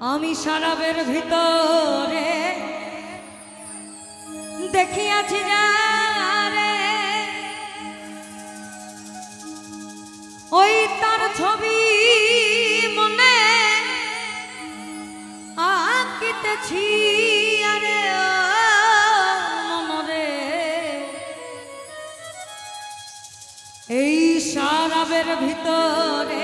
আমি সারাবের ভিতরে দেখিয়াছি ওই তার ছবি মনে আঁকিতেছি আরে মনরে। এই সারাবের ভিতরে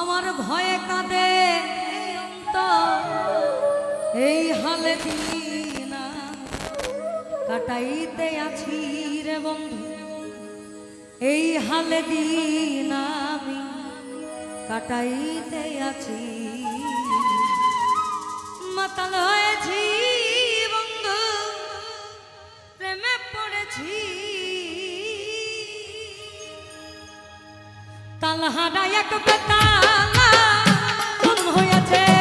আমার ভয়ে কাঁদে তো এই কাটাইতে আছি রে বন্ধু। এই হালে দিন আমি কাটাইতে আছি। মাতাল হয়েছি তালহারা এক বেতালা হয়েছে।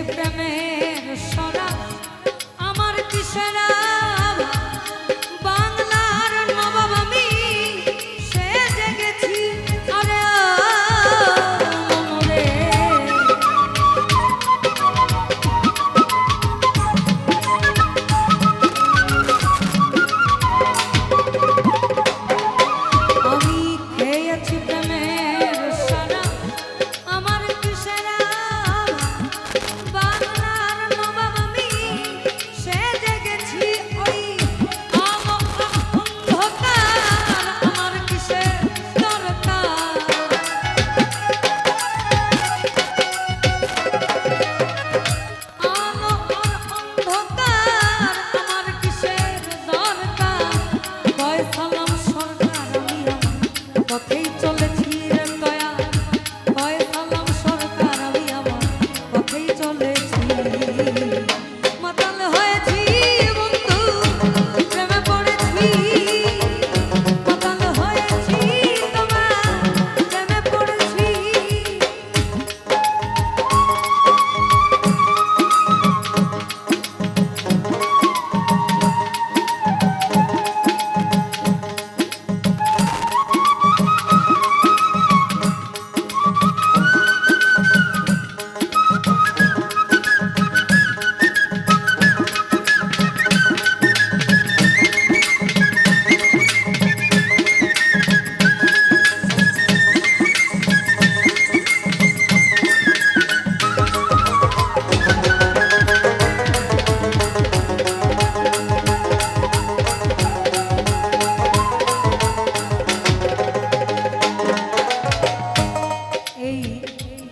Sempre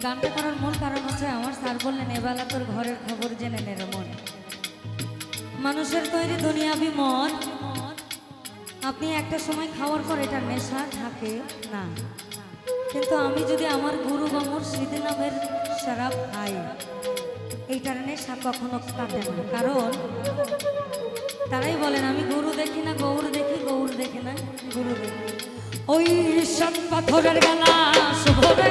গানটা করার মূল কারণ হচ্ছে আমার স্যার বললেন, এবেলা তোর ঘরের খবর জেনে নে মন। মানুষের তৈরি দুনিয়াবি মন। আপনি একটা সময় খাওয়ার পর এটা নেশা থাকে না। কিন্তু আমি যদি আমার গুরু বা মুর্শিদ নামের শরাব খাই, এইটার নেশা কখনো কাটে না। কারণ তারাই বলেন, আমি গরু দেখি না, গৌর দেখি গৌর দেখি না, গুরু দেখি ওই সব পাথরের গালা শুভরে